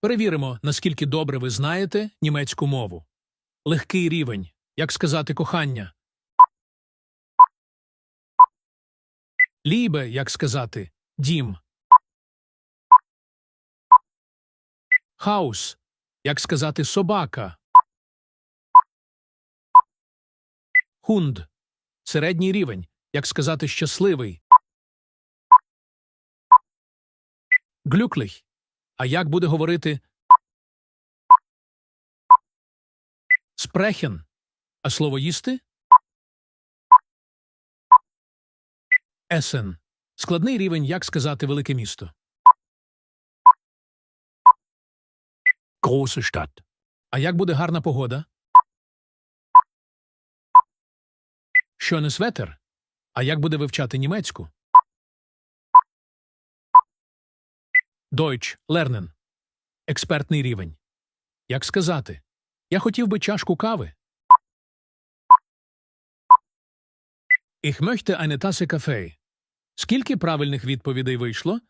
Перевіримо, наскільки добре ви знаєте німецьку мову. Легкий рівень. Як сказати кохання? Лібе, як сказати, дім. Хаус. Як сказати собака. Хунд. Середній рівень. Як сказати щасливий. Глюклих. А як буде говорити спрехен? А слово їсти? Есен. Складний рівень, як сказати велике місто. Große Stadt. А як буде гарна погода? Schönes Wetter. А як буде вивчати німецьку? Deutsch lernen. Експертний рівень. Як сказати? Я хотів би чашку кави. Ich möchte eine Tasse Kaffee. Скільки правильних відповідей вийшло?